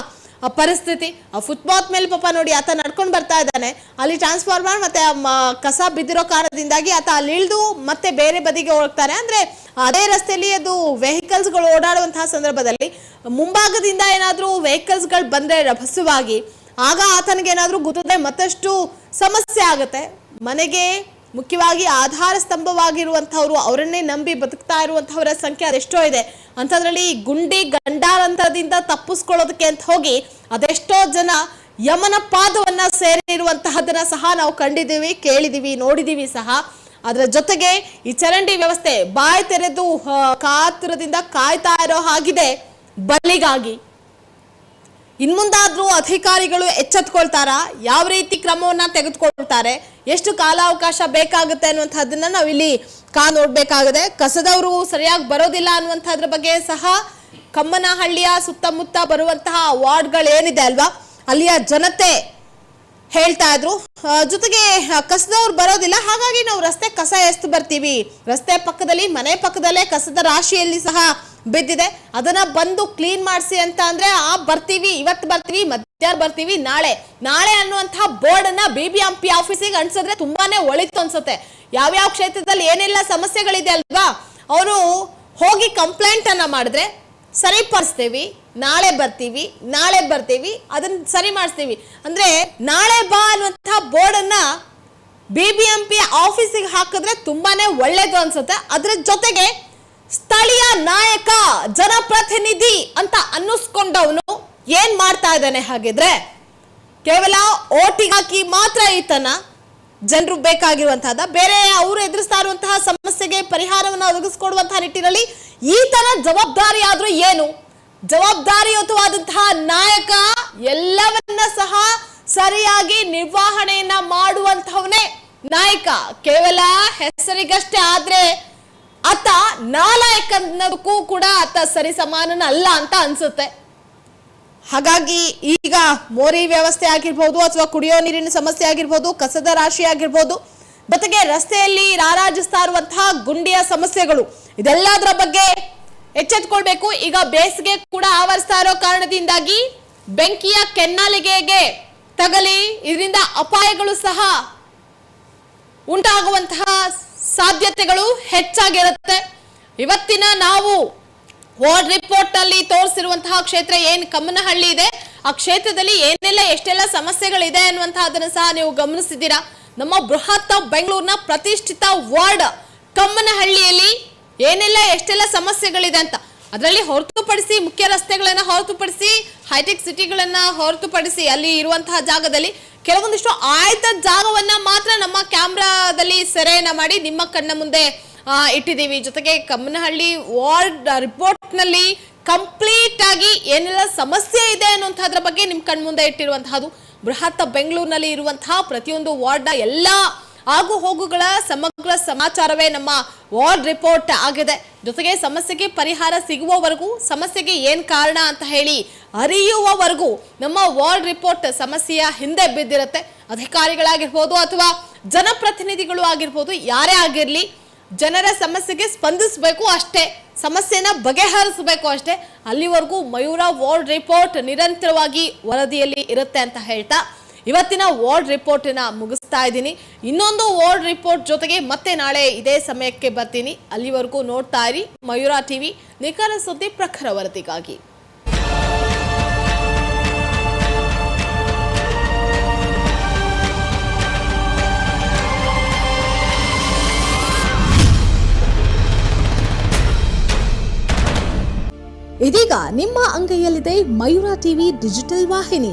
ಆ ಪರಿಸ್ಥಿತಿ, ಆ ಫುಟ್ಪಾತ್ ಮೇಲೆ ಪಾಪ ನೋಡಿ ಆತ ನಡ್ಕೊಂಡು ಬರ್ತಾ ಇದ್ದಾನೆ. ಅಲ್ಲಿ ಟ್ರಾನ್ಸ್ಫಾರ್ಮರ್ ಮತ್ತೆ ಕಸ ಬಿದ್ದಿರೋ ಕಾರಣದಿಂದಾಗಿ ಆತ ಅಲ್ಲಿ ಇಳಿದು ಮತ್ತೆ ಬೇರೆ ಬದಿಗೆ ಹೋಗ್ತಾನೆ. ಅಂದ್ರೆ ಅದೇ ರಸ್ತೆಯಲ್ಲಿ ಅದು ವೆಹಿಕಲ್ಸ್ಗಳು ಓಡಾಡುವಂತಹ ಸಂದರ್ಭದಲ್ಲಿ ಮುಂಭಾಗದಿಂದ ಏನಾದ್ರೂ ವೆಹಿಕಲ್ಸ್ಗಳು ಬಂದ್ರೆ ರಭಸವಾಗಿ, ಆಗ ಆತನಿಗೆ ಏನಾದ್ರೂ ಗುತ್ತದೆ ಮತ್ತಷ್ಟು ಸಮಸ್ಯೆ ಆಗುತ್ತೆ. ಮನೆಗೆ ಮುಖ್ಯವಾಗಿ ಆಧಾರ ಸ್ತಂಭವಾಗಿರುವಂಥವ್ರು, ಅವರನ್ನೇ ನಂಬಿ ಬದುಕ್ತಾ ಇರುವಂಥವರ ಸಂಖ್ಯೆ ಅದೆಷ್ಟೋ ಇದೆ. ಅಂಥದ್ರಲ್ಲಿ ಗುಂಡಿ ಗಂಡಾರಂತರದಿಂದ ತಪ್ಪಿಸ್ಕೊಳ್ಳೋದಕ್ಕೆ ಅಂತ ಹೋಗಿ ಅದೆಷ್ಟೋ ಜನ ಯಮನ ಪಾದವನ್ನ ಸೇರಿರುವಂತಹದನ್ನ ಸಹ ನಾವು ಕಂಡಿದ್ದೀವಿ ಕೇಳಿದೀವಿ ನೋಡಿದೀವಿ ಸಹ. ಅದರ ಜೊತೆಗೆ ಈ ಚರಂಡಿ ವ್ಯವಸ್ಥೆ ಬಾಯಿ ತೆರೆದು ಕಾತುರದಿಂದ ಕಾಯ್ತಾ ಇರೋ ಹಾಗಿದೆ ಬಲಿಗಾಗಿ. ಇನ್ಮುಂದಾದ್ರೂ ಅಧಿಕಾರಿಗಳು ಎಚ್ಚೆತ್ಕೊಳ್ತಾರಾ? ಯಾವ ರೀತಿ ಕ್ರಮವನ್ನ ತೆಗೆದುಕೊಳ್ತಾರೆ? ಎಷ್ಟು ಕಾಲಾವಕಾಶ ಬೇಕಾಗುತ್ತೆ ಅನ್ನುವಂಥದ್ದನ್ನ ನಾವಿಲ್ಲಿ ಕಾ ನೋಡ್ಬೇಕಾಗಿದೆ ಕಸದವರು ಸರಿಯಾಗಿ ಬರೋದಿಲ್ಲ ಅನ್ನುವಂಥದ್ರ ಬಗ್ಗೆ ಸಹ ಕಮ್ಮನಹಳ್ಳಿಯ ಸುತ್ತಮುತ್ತ ಬರುವಂತಹ ವಾರ್ಡ್ಗಳು ಏನಿದೆ ಅಲ್ವಾ? ಅಲ್ಲಿಯ ಜನತೆ ಹೇಳ್ತಾ ಇದ್ರು. ಜೊತೆಗೆ ಕಸದವ್ರು ಬರೋದಿಲ್ಲ. ಹಾಗಾಗಿ ನಾವು ರಸ್ತೆ ಕಸ ಎಸ್ತು ಬರ್ತೀವಿ. ರಸ್ತೆ ಪಕ್ಕದಲ್ಲಿ, ಮನೆ ಪಕ್ಕದಲ್ಲೇ ಕಸದ ರಾಶಿಯಲ್ಲಿ ಸಹ ಬಿದ್ದಿದೆ. ಅದನ್ನ ಬಂದು ಕ್ಲೀನ್ ಮಾಡಿಸಿ ಅಂತ ಅಂದ್ರೆ, ಆ, ಬರ್ತೀವಿ, ಇವತ್ತು ಬರ್ತೀವಿ, ಮಧ್ಯಾಹ್ನ ಬರ್ತೀವಿ, ನಾಳೆ. ನಾಳೆ ಅನ್ನುವಂತಹ ಬೋರ್ಡ್ ಅನ್ನ ಬಿ ಬಿ ಎಂ ಪಿ ಆಫೀಸಿಗೆ ಅನ್ಸಿದ್ರೆ ತುಂಬಾನೇ ಒಳಿತು ಅನ್ಸುತ್ತೆ. ಯಾವ್ಯಾವ ಕ್ಷೇತ್ರದಲ್ಲಿ ಏನೆಲ್ಲ ಸಮಸ್ಯೆಗಳಿದೆ ಅಲ್ವಾ? ಅವರು ಹೋಗಿ ಕಂಪ್ಲೇಂಟ್ ಅನ್ನ ಮಾಡಿದ್ರೆ ಸರಿಪಡಿಸ್ತೀವಿ. ನಾಳೆ ಬರ್ತೀವಿ ನಾಳೆ ಬರ್ತೀವಿ ಅದನ್ನ ಸರಿ ಮಾಡಿಸ್ತೀವಿ. ಅಂದ್ರೆ ನಾಳೆ ಬಾ ಅನ್ನುವಂತ ಬೋರ್ಡ್ ಅನ್ನ ಬಿ ಬಿ ಎಂ ಪಿ ಆಫೀಸಿಗೆ ಹಾಕಿದ್ರೆ ತುಂಬಾನೇ ಒಳ್ಳೇದು ಅನ್ಸುತ್ತೆ. ಅದ್ರ ಜೊತೆಗೆ ಸ್ಥಳೀಯ ನಾಯಕ, ಜನಪ್ರತಿನಿಧಿ ಅಂತ ಅನ್ನಿಸ್ಕೊಂಡವನು ಏನ್ ಮಾಡ್ತಾ ಇದ್ದಾನೆ ಹಾಗಿದ್ರೆ, ಕೇವಲ ಓಟಿಗೆ ಹಾಕಿ ಮಾತ್ರ ಈತನ ಜನರು ಬೇಕಾಗಿರುವಂತಹದ, ಬೇರೆ ಅವರು ಎದುರಿಸ್ತಾ ಇರುವಂತಹ ಸಮಸ್ಯೆಗೆ ಪರಿಹಾರವನ್ನು ಒದಗಿಸ್ಕೊಡುವಂತಹ ನಿಟ್ಟಿನಲ್ಲಿ ಈತನ ಜವಾಬ್ದಾರಿ ಆದ್ರೂ ಏನು? ಜವಾಬ್ದಾರಿಯುತವಾದಂತಹ ನಾಯಕ ಎಲ್ಲವನ್ನ ಸಹ ಸರಿಯಾಗಿ ನಿರ್ವಹಣೆಯನ್ನ ಮಾಡುವಂತಹವನೇ ನಾಯಕ. ಕೇವಲ ಹೆಸರಿಗಷ್ಟೇ ಆದ್ರೆ ಆತ ನಾಲಾಯಕ ಕೂಡ ಆತ ಸರಿ ಸಮಾನನ ಅಲ್ಲ ಅಂತ ಅನ್ಸುತ್ತೆ. ಹಾಗಾಗಿ ಈಗ ಮೋರಿ ವ್ಯವಸ್ಥೆ ಆಗಿರ್ಬೋದು ಅಥವಾ ಕುಡಿಯೋ ನೀರಿನ ಸಮಸ್ಯೆ ಆಗಿರ್ಬೋದು, ಕಸದ ರಾಶಿ ಆಗಿರ್ಬೋದು, ಜೊತೆಗೆ ರಸ್ತೆಯಲ್ಲಿ ರಾರಾಜಿಸ್ತಾ ಇರುವಂತಹ ಗುಂಡಿಯ ಸಮಸ್ಯೆಗಳು, ಇದೆಲ್ಲದರ ಬಗ್ಗೆ ಎಚ್ಚೆತ್ಕೊಳ್ಬೇಕು. ಈಗ ಬೇಸಿಗೆ ಕೂಡ ಆವರಿಸ್ತಾ ಇರೋ ಕಾರಣದಿಂದಾಗಿ ಬೆಂಕಿಯ ಕೆನ್ನಾಲಿಗೆಗೆ ತಗಲಿ, ಇದರಿಂದ ಅಪಾಯಗಳು ಸಹ ಉಂಟಾಗುವಂತಹ ಸಾಧ್ಯತೆಗಳು ಹೆಚ್ಚಾಗಿರುತ್ತೆ. ಇವತ್ತಿನ ನಾವು ವಾರ್ಡ್ ರಿಪೋರ್ಟ್ ಅಲ್ಲಿ ತೋರಿಸಿರುವಂತಹ ಕ್ಷೇತ್ರ ಏನ್ ಕಮ್ಮನಹಳ್ಳಿ ಇದೆ. ಆ ಕ್ಷೇತ್ರದಲ್ಲಿ ಏನೆಲ್ಲ ಎಷ್ಟೆಲ್ಲ ಸಮಸ್ಯೆಗಳಿದೆ ಅನ್ನುವಂತಹದನ್ನ ಸಹ ನೀವು ಗಮನಿಸಿದ್ದೀರಾ. ನಮ್ಮ ಬೃಹತ್ ಬೆಂಗಳೂರಿನ ಪ್ರತಿಷ್ಠಿತ ವಾರ್ಡ್ ಕಮ್ಮನಹಳ್ಳಿಯಲ್ಲಿ ಏನೆಲ್ಲ, ಎಷ್ಟೆಲ್ಲ ಸಮಸ್ಯೆಗಳಿದೆ ಅಂತ. ಅದರಲ್ಲಿ ಹೊರತುಪಡಿಸಿ ಮುಖ್ಯ ರಸ್ತೆಗಳನ್ನ ಹೊರತುಪಡಿಸಿ ಹೈಟೆಕ್ ಸಿಟಿಗಳನ್ನ ಹೊರತುಪಡಿಸಿ ಅಲ್ಲಿ ಇರುವಂತಹ ಜಾಗದಲ್ಲಿ ಕೆಲವೊಂದಿಷ್ಟು ಆಯ್ದ ಜಾಗವನ್ನ ಮಾತ್ರ ನಮ್ಮ ಕ್ಯಾಮ್ರಾದಲ್ಲಿ ಸೆರೆಯನ್ನ ಮಾಡಿ ನಿಮ್ಮ ಕಣ್ಣ ಮುಂದೆ ಇಟ್ಟಿದ್ದೀವಿ. ಜೊತೆಗೆ ಕಮ್ಮನಹಳ್ಳಿ ವಾರ್ಡ್ ರಿಪೋರ್ಟ್ನಲ್ಲಿ ಕಂಪ್ಲೀಟ್ ಆಗಿ ಏನೆಲ್ಲ ಸಮಸ್ಯೆ ಇದೆ ಅನ್ನುವಂಥದ್ರ ಬಗ್ಗೆ ನಿಮ್ಮ ಕಣ್ಮುಂದೆ ಇಟ್ಟಿರುವಂತಹದ್ದು. ಬೃಹತ್ ಬೆಂಗಳೂರಿನಲ್ಲಿ ಇರುವಂತಹ ಪ್ರತಿಯೊಂದು ವಾರ್ಡ್ನ ಎಲ್ಲ ಆಗು ಹೋಗುಗಳ ಸಮಗ್ರ ಸಮಾಚಾರವೇ ನಮ್ಮ ವಾರ್ಡ್ ರಿಪೋರ್ಟ್ ಆಗಿದೆ. ಜೊತೆಗೆ ಸಮಸ್ಯೆಗೆ ಪರಿಹಾರ ಸಿಗುವವರೆಗೂ ಸಮಸ್ಯೆಗೆ ಏನ್ ಕಾರಣ ಅಂತ ಹೇಳಿ ಅರಿಯುವವರೆಗೂ ನಮ್ಮ ವಾರ್ಡ್ ರಿಪೋರ್ಟ್ ಸಮಸ್ಯೆಯ ಹಿಂದೆ ಬಿದ್ದಿರುತ್ತೆ. ಅಧಿಕಾರಿಗಳಾಗಿರ್ಬೋದು ಅಥವಾ ಜನಪ್ರತಿನಿಧಿಗಳು ಆಗಿರ್ಬೋದು, ಯಾರೇ ಆಗಿರ್ಲಿ ಜನರ ಸಮಸ್ಯೆಗೆ ಸ್ಪಂದಿಸಬೇಕು ಅಷ್ಟೇ, ಸಮಸ್ಯೆನ ಬಗೆಹರಿಸಬೇಕು ಅಷ್ಟೇ. ಅಲ್ಲಿವರೆಗೂ ಮಯೂರ ವಾರ್ಡ್ ರಿಪೋರ್ಟ್ ನಿರಂತರವಾಗಿ ವರದಿಯಲ್ಲಿ ಇರುತ್ತೆ ಅಂತ ಹೇಳ್ತಾ ಇವತ್ತಿನ ವಾರ್ಡ್ ರಿಪೋರ್ಟನ್ನ ಮುಗಿಸ್ತಾ ಇದ್ದೀನಿ. ಇನ್ನೊಂದು ವಾರ್ಡ್ ರಿಪೋರ್ಟ್ ಜೊತೆಗೆ ಮತ್ತೆ ನಾಳೆ ಇದೇ ಸಮಯಕ್ಕೆ ಬರ್ತೀನಿ. ಅಲ್ಲಿವರೆಗೂ ನೋಡ್ತಾ ಇರಿ ಮಯೂರ ಟಿವಿ, ನಿಖರ ಸುದ್ದಿ ಪ್ರಖರ ವರದಿಗಾಗಿ. ಇದೀಗ ನಿಮ್ಮ ಅಂಗೈಯಲ್ಲಿದೆ ಮಯೂರ ಟಿವಿ ಡಿಜಿಟಲ್ ವಾಹಿನಿ.